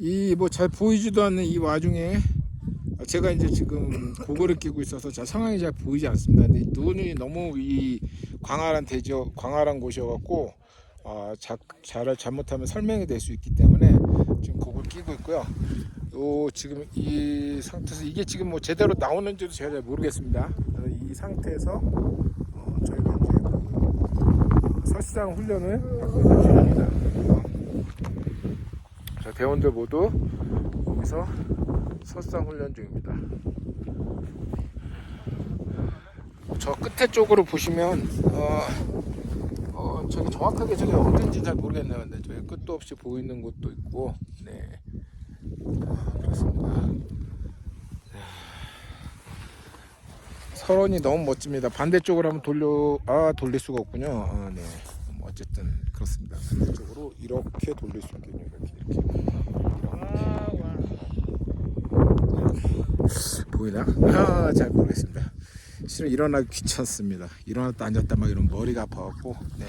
이 뭐 잘 보이지도 않는 이 와중에 제가 이제 지금 고글을 끼고 있어서 자 상황이 잘 보이지 않습니다. 근데 눈이 너무 이 광활한 대지역, 광활한 곳이어갖고 아, 자, 잘 잘못하면 설명이 될 수 있기 때문에 지금 고글 끼고 있고요. 요 지금 이 상태에서 이게 지금 뭐 제대로 나오는지도 제가 잘 모르겠습니다. 이 상태에서 어, 저희가 이제 그 설상 훈련을 받고 있는. 자, 대원들 모두 여기서 설상 훈련 중입니다. 저 끝에 쪽으로 보시면 어, 어 저기 정확하게 저기 어딘지 잘 모르겠네요. 근데 저기 끝도 없이 보이는 곳도 있고, 네 아, 그렇습니다. 네. 서론이 너무 멋집니다. 반대쪽으로 한번 돌려 아 돌릴 수가 없군요. 아, 네. 뭐 어쨌든 그렇습니다. 반대쪽으로 이렇게 돌릴 수. 이렇게 이렇게. 보이나? 아, 잘 모르겠습니다. 실은 일어나기 귀찮습니다. 일어났다 앉았다 막 이런 머리가 아파갖고, 네.